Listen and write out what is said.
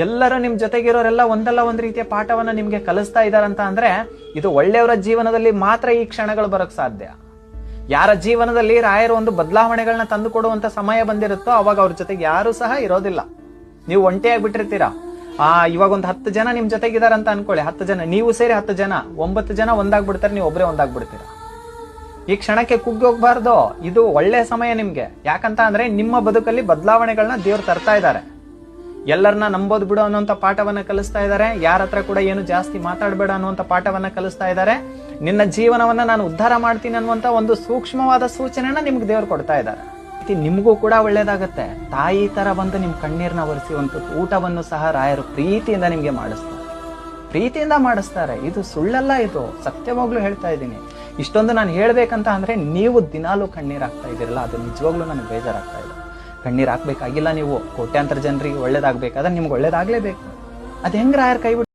ಎಲ್ಲರೂ ನಿಮ್ ಜೊತೆಗಿರೋರೆಲ್ಲ ಒಂದಲ್ಲ ಒಂದ್ ರೀತಿಯ ಪಾಠವನ್ನ ನಿಮ್ಗೆ ಕಲಿಸ್ತಾ ಇದಾರಂತ ಅಂದ್ರೆ ಇದು ಒಳ್ಳೆಯವರ ಜೀವನದಲ್ಲಿ ಮಾತ್ರ ಈ ಕ್ಷಣಗಳು ಬರೋಕ್ ಸಾಧ್ಯ. ಯಾರ ಜೀವನದಲ್ಲಿ ರಾಯರು ಒಂದು ಬದಲಾವಣೆಗಳನ್ನ ತಂದು ಕೊಡುವಂತ ಸಮಯ ಬಂದಿರುತ್ತೋ ಅವಾಗ ಅವ್ರ ಜೊತೆಗೆ ಯಾರು ಸಹ ಇರೋದಿಲ್ಲ. ನೀವು ಒಂಟಿಯಾಗಿ ಬಿಟ್ಟಿರ್ತೀರಾ ಆ ಇವಾಗ ಒಂದು ಹತ್ತು ಜನ ನಿಮ್ ಜೊತೆಗಿದಾರಂತ ಅನ್ಕೊಳ್ಳಿ. ಹತ್ತು ಜನ, ನೀವು ಸೇರಿ ಹತ್ತು ಜನ, ಒಂಬತ್ತು ಜನ ಒಂದಾಗ್ಬಿಡ್ತಾರೆ, ನೀವು ಒಬ್ಬರೇ ಒಂದಾಗ್ಬಿಡ್ತೀರಾ? ಈ ಕ್ಷಣಕ್ಕೆ ಕುಗ್ಗಿ ಹೋಗ್ಬಾರ್ದು? ಇದು ಒಳ್ಳೆ ಸಮಯ ನಿಮ್ಗೆ. ಯಾಕಂತ ಅಂದ್ರೆ ನಿಮ್ಮ ಬದುಕಲ್ಲಿ ಬದಲಾವಣೆಗಳನ್ನ ದೇವ್ರು ತರ್ತಾ ಇದ್ದಾರೆ. ಎಲ್ಲರನ್ನ ನಂಬೋದು ಬಿಡು ಅನ್ನುವಂತ ಪಾಠವನ್ನ ಕಲಿಸ್ತಾ ಇದ್ದಾರೆ. ಯಾರ ಹತ್ರ ಕೂಡ ಏನು ಜಾಸ್ತಿ ಮಾತಾಡಬೇಡ ಅನ್ನುವಂತ ಪಾಠವನ್ನ ಕಲಿಸ್ತಾ ಇದ್ದಾರೆ. ನಿನ್ನ ಜೀವನವನ್ನ ನಾನು ಉದ್ಧಾರ ಮಾಡ್ತೀನಿ ಅನ್ನುವಂತ ಒಂದು ಸೂಕ್ಷ್ಮವಾದ ಸೂಚನೆನ ನಿಮ್ಗೆ ದೇವ್ರು ಕೊಡ್ತಾ ಇದ್ದಾರೆ. ಇದು ನಿಮಗೂ ಕೂಡ ಒಳ್ಳೇದಾಗತ್ತೆ. ತಾಯಿ ತರ ಬಂದು ನಿಮ್ ಕಣ್ಣೀರ್ನ ಒರೆಸುವಂತ ಊಟವನ್ನು ಸಹ ರಾಯರು ಪ್ರೀತಿಯಿಂದ ನಿಮ್ಗೆ ಮಾಡಿಸ್ತಾರೆ. ಪ್ರೀತಿಯಿಂದ ಮಾಡಿಸ್ತಾರೆ. ಇದು ಸುಳ್ಳಲ್ಲ ಇದು. ಸತ್ಯವಾಗ್ಲೂ ಹೇಳ್ತಾ ಇದ್ದೀನಿ. ಇಷ್ಟೊಂದು ನಾನು ಹೇಳ್ಬೇಕಂತ ಅಂದ್ರೆ ನೀವು ದಿನಾಲೂ ಕಣ್ಣೀರ್ ಆಗ್ತಾ ಇದ್ದೀರಲ್ಲ, ಅದು ನಿಜವಾಗ್ಲೂ ನನಗೆ ಬೇಜಾರಾಗ್ತಾ ಇದೆ. ಕಣ್ಣೀರ್ ಹಾಕ್ಬೇಕಾಗಿಲ್ಲ ನೀವು. ಕೋಟ್ಯಾಂತರ ಜನರಿಗೆ ಒಳ್ಳೇದಾಗ್ಬೇಕಾದ್ರೆ ನಿಮ್ಗೆ ಒಳ್ಳೇದಾಗ್ಲೇಬೇಕು. ಅದ್ ಹೆಂಗ್ ರಾಯರ್ ಕೈ